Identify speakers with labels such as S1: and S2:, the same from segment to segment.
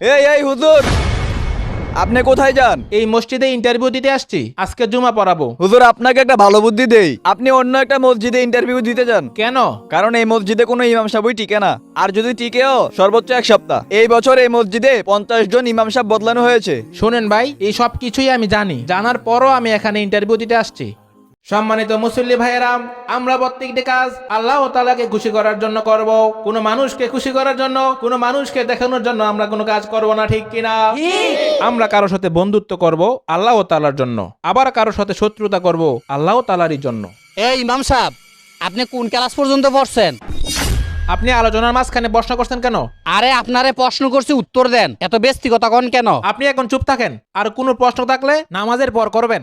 S1: এই এই হুজুর। আপনি কোথায় যান?
S2: এই মসজিদে ইন্টারভিউ দিতে আসছি। আজকে জুমা পড়াবো।
S1: হুজুর আপনাকে একটা ভালো বুদ্ধি দেই। আপনি অন্য একটা মসজিদে ইন্টারভিউ দিতে যান।
S2: কেন?
S1: কারণ এই মসজিদে কোনো ইমাম সাহেবই টিকে না। আর যদি টিকেও সর্বোচ্চ এক সপ্তাহ। এই বছর এই মসজিদে পঞ্চাশ জন ইমাম সাহেব বদলানো হয়েছে।
S2: শোনেন ভাই এই সব কিছুই আমি জানি। জানার পরও আমি এখানে ইন্টারভিউ দিতে আসছি। সম্মানিত মুসল্লি ভাইয়েরাম আমরা প্রত্যেকটি কাজ আল্লাহ তালাকে খুশি করার জন্য করব। কোনো মানুষকে খুশি করার জন্য কোনো মানুষকে দেখানোর জন্য আমরা কোনো কাজ করব না ঠিক কিনা? আমরা কারোর সাথে বন্ধুত্ব করব আল্লাহ তালার জন্য আবার কারোর সাথে শত্রুতা করব আল্লাহ তালারই জন্য।
S3: এই ইমাম সাহেব আপনি কোন ক্লাস পর্যন্ত পড়ছেন?
S2: আপনি আলোচনার মাঝখানে প্রশ্ন করছেন কেন?
S3: আরে আপনারে প্রশ্ন করছি উত্তর দেন। এত ব্যক্তিগত কন কেন?
S2: আপনি এখন চুপ থাকেন আর কোনো প্রশ্ন থাকলে নামাজের পর করবেন।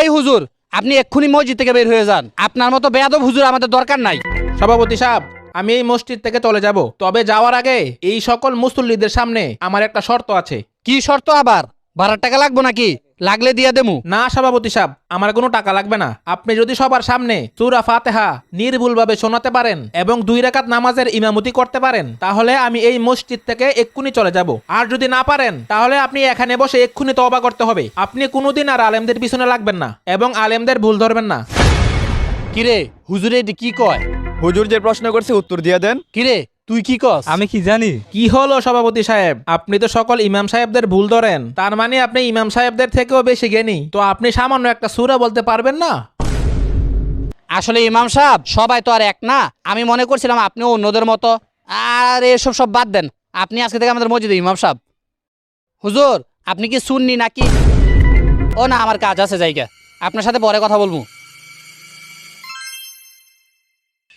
S3: এই হুজুর আপনি এক্ষুনি মসজিদ থেকে বের হয়ে যান। আপনার মতো বেয়াদব হুজুর আমাদের দরকার নাই।
S2: সভাপতি সাহেব আমি এই মসজিদ থেকে চলে যাব। তবে যাওয়ার আগে এই সকল মুসল্লিদের সামনে আমার একটা শর্ত আছে।
S3: কি শর্ত আবার? ভাড়ার টাকা লাগবো নাকি? লাগলে দিয়া দেমু।
S2: না সভাপতি সাহেব আমার কোনো টাকা লাগবে না। আপনি যদি সবার সামনে সুরা ফাতেহা নির্ভুলভাবে শোনাতে পারেন এবং দুই রাকাত নামাজের ইমামতি করতে পারেন তাহলে আমি এই মসজিদ থেকে এক্ষুনি চলে যাব। আর যদি না পারেন তাহলে আপনি এখানে বসে এক্ষুনি তওবা করতে হবে। আপনি কোনোদিন আর আলেমদের পিছনে লাগবেন না এবং আলেমদের ভুল ধরবেন না।
S3: কিরে হুজুরে এটি কি কয়?
S1: হুজুর যে প্রশ্ন করছে উত্তর দিয়ে দেন।
S3: কিরে তুই কি কস?
S4: আমি কি জানি?
S2: কি হলো সভাপতি সাহেব? আপনি তো সকল ইমাম সাহেবদের ভুল ধরেন। তার মানে আপনি ইমাম সাহেবদের থেকেও বেশি জ্ঞানী। তো আপনি সামান্য একটা সুরা বলতে পারবেন না?
S3: আসলে ইমাম সাহেব সবাই তো আর এক না। আমি মনে করছিলাম আপনিও অন্যদের মতো। আর এসব সব বাদ দেন। আপনি আজকে থেকে আমাদের মসজিদে ইমাম সাহেব। হুজুর আপনি কি শুননি নাকি? ও না আমার কাজ আছে জায়গা আপনার সাথে পরে কথা বলব।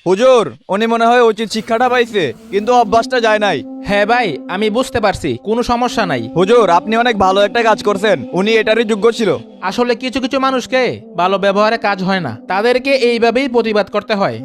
S1: হুজুর উনি মনে হয় উচিত শিক্ষাটা পাইছে কিন্তু অভ্যাসটা যায় নাই।
S2: হ্যাঁ ভাই আমি বুঝতে পারছি কোনো সমস্যা নাই।
S1: হুজুর আপনি অনেক ভালো একটা কাজ করছেন উনি এটারই যোগ্য ছিল।
S2: আসলে কিছু কিছু মানুষকে ভালো ব্যবহারে কাজ হয় না তাদেরকে এইভাবেই প্রতিবাদ করতে হয়।